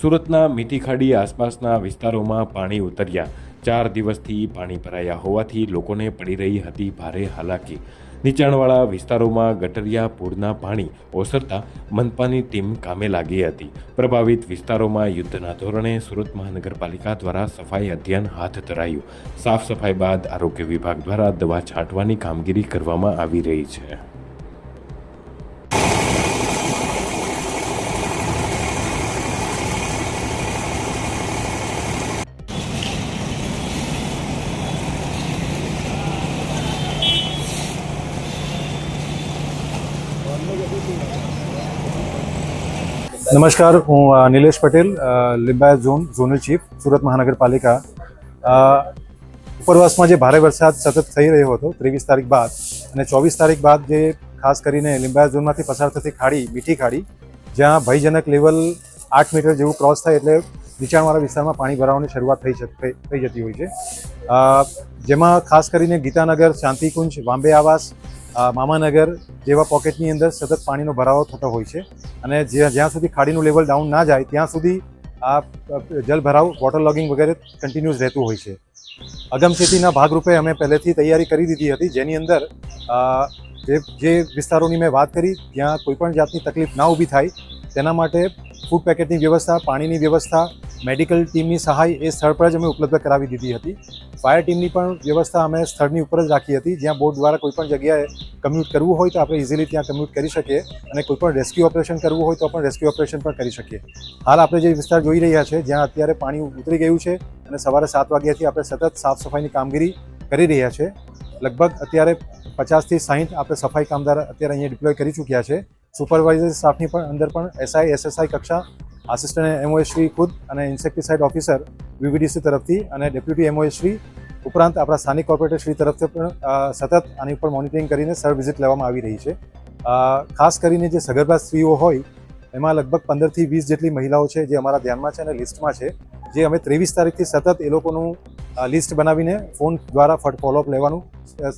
સુરતના મીઠીખાડી આસપાસના વિસ્તારોમાં પાણી ઉતર્યા. ચાર દિવસથી પાણી ભરાયા હોવાથી લોકોને પડી રહી હતી ભારે હાલાકી. નીચાણવાળા વિસ્તારોમાં ગટરિયા, પૂરના પાણી ઓસરતા મનપાની ટીમ કામે લાગી હતી. પ્રભાવિત વિસ્તારોમાં યુદ્ધના ધોરણે સુરત મહાનગરપાલિકા દ્વારા સફાઈ અભિયાન હાથ ધરાયું. સાફ સફાઈ બાદ આરોગ્ય વિભાગ દ્વારા દવા છાંટવાની કામગીરી કરવામાં આવી રહી છે. નમસ્કાર, હું Nilesh Patel Limbayat zone, zonal chief, Surat મહાનગરપાલિકા. ઉપરવાસમાં જે ભારે વરસાદ સતત થઈ રહ્યો હતો, ત્રેવીસ તારીખ બાદ, અને ચોવીસ તારીખ બાદ જે ખાસ કરીને લિંબાયત ઝોનમાંથી પસાર થતી ખાડી, મીઠી ખાડી, જ્યાં ભયજનક લેવલ આઠ મીટર જેવું ક્રોસ થાય એટલે નીચાણવાળા વિસ્તારમાં પાણી ભરાવાની શરૂઆત થઈ થઈ જતી હોય છે. જેમાં ખાસ કરીને ગીતાનગર, શાંતિકુંજ, વાંબે આવાસ મામાનગર જેવા પોકેટની અંદર સતત પાણીનો ભરાવો થતો હોય છે અને જ્યાં સુધી ખાડીનું લેવલ ડાઉન ના જાય, ત્યાં સુધી આ જલભરાવ વોટર લોગિંગ વગેરે કન્ટિન્યુઅસ રહેતું હોય છે. અગમચેતીના ભાગરૂપે અમે પહેલેથી તૈયારી કરી દીધી હતી, જેની અંદર જે વિસ્તારોની મેં વાત કરી ત્યાં કોઈપણ જાતની તકલીફ ના ઊભી થાય, તેના માટે ફૂડ પેકેટની વ્યવસ્થા, પાણીની વ્યવસ્થા મેડિકલ ટીમની સહાય એ સ્થળ પર જ અમે ઉપલબ્ધ કરાવી દીધી હતી. ફાયર ટીમની પણ વ્યવસ્થા અમે સ્થળની ઉપર જ રાખી હતી. જ્યાં બોટ દ્વારા કોઈપણ જગ્યાએ કમ્યુટ કરવું હોય તો આપણે ઇઝીલી ત્યાં કમ્યુટ કરી શકીએ અને કોઈપણ રેસ્ક્યુ ઓપરેશન કરવું હોય તો પણ રેસ્ક્યુ ઓપરેશન પણ કરી શકીએ. હાલ આપણે જે વિસ્તાર જોઈ રહ્યા છે, જ્યાં અત્યારે પાણી ઉતરી ગયું છે અને સવારે સાત વાગ્યાથી આપણે સતત સાફ સફાઈની કામગીરી કરી રહ્યા છે. લગભગ અત્યારે પચાસથી સાહીઠ આપણે સફાઈ કામદાર અત્યારે અહીંયા ડિપ્લોય કરી ચૂક્યા છે. સુપરવાઇઝર સ્ટાફની પણ અંદર પણ એસઆઈ એસએસઆઈ કક્ષા આસિસ્ટન્ટ એમઓએશ્રી ખુદ અને ઇન્સેક્ટિસાઇડ ઓફિસર વીવીડીસી તરફથી અને ડેપ્યુટી એમઓએશ્રી ઉપરાંત આપણા સ્થાનિક કોર્પોરેટરશ્રી તરફથી પણ સતત આની ઉપર મોનિટરિંગ કરીને સર વિઝિટ લેવામાં આવી રહી છે. ખાસ કરીને જે સગર્ભા સ્ત્રીઓ હોય, એમાં લગભગ પંદરથી વીસ જેટલી મહિલાઓ છે જે અમારા ધ્યાનમાં છે અને લિસ્ટમાં છે, જે અમે ત્રેવીસ તારીખથી સતત એ લોકોનું લિસ્ટ બનાવીને ફોન દ્વારા ફટ ફોલોઅપ લેવાનું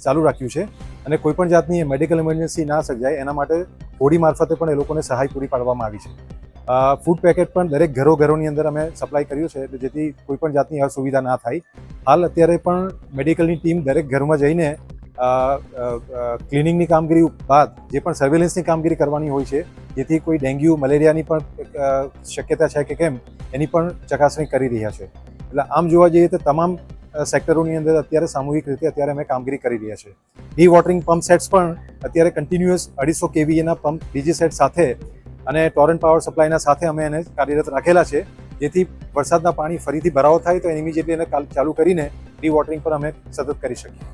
ચાલુ રાખ્યું છે. અને કોઈપણ જાતની મેડિકલ ઇમરજન્સી ના સર્જાય, એના માટે હોડી મારફતે પણ એ લોકોને સહાય પૂરી પાડવામાં આવી છે. ફૂડ પેકેટ પણ દરેક ઘરો ઘરોની અંદર અમે સપ્લાય કર્યું છે એટલે જેથી કોઈપણ જાતની અસુવિધા ના થાય. હાલ અત્યારે પણ મેડિકલની ટીમ દરેક ઘરમાં જઈને ક્લિનિંગની કામગીરી બાદ જે પણ સર્વેલન્સની કામગીરી કરવાની હોય છે, જેથી કોઈ ડેન્ગ્યુ, મલેરિયાની પણ શક્યતા છે કે કેમ, એની પણ ચકાસણી કરી રહ્યા છે. એટલે આમ જોવા જઈએ તો તમામ સેક્ટરોની અંદર અત્યારે સામૂહિક રીતે અત્યારે અમે કામગીરી કરી રહ્યા છે. ડી વોટરિંગ પંપ સેટ્સ પણ અત્યારે કન્ટિન્યુઅસ અઢીસો કેવીએના પંપ બીજી સેટ સાથે અને ટોરન્ટ પાવર સપ્લાયના સાથે અમે એને કાર્યરત રાખેલા છે. જેથી વરસાદના પાણી ફરીથી ભરાવો થાય તો એની ઇમિજિએટલી એને ચાલુ કરીને ડી વોટરિંગ પણ અમે સતત કરી શકીએ.